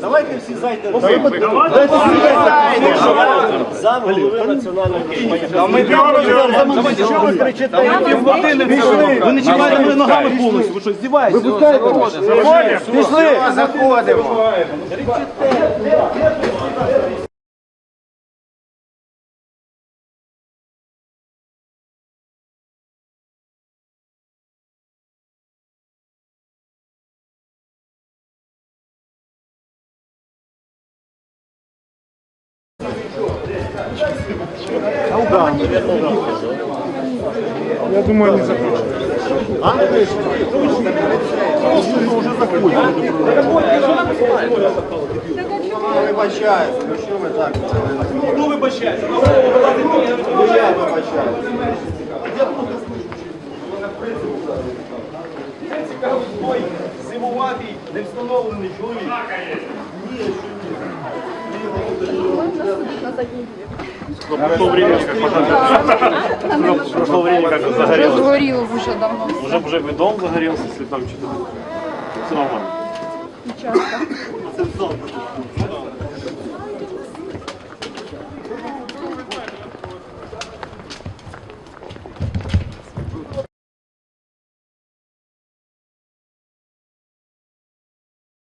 Давайте всі зайдемо. Зам голови національної компанії. Що ви кричите? Ви не чіпаєте мене ногами повністю, ви що, здіваєтесь? Пішли. Заходимо. Я думаю, не захочу. Вибачаюсь, ну що ви так? Хто вибачається? Ну я вибачаюсь. Той зимуватий, не встановлений чоловік. Прошло время, как пожар. Прошло время, как загорелось. Сгорел уже давно. Уже уже бы дом загорелся, если там что-то. Все нормально. Часто.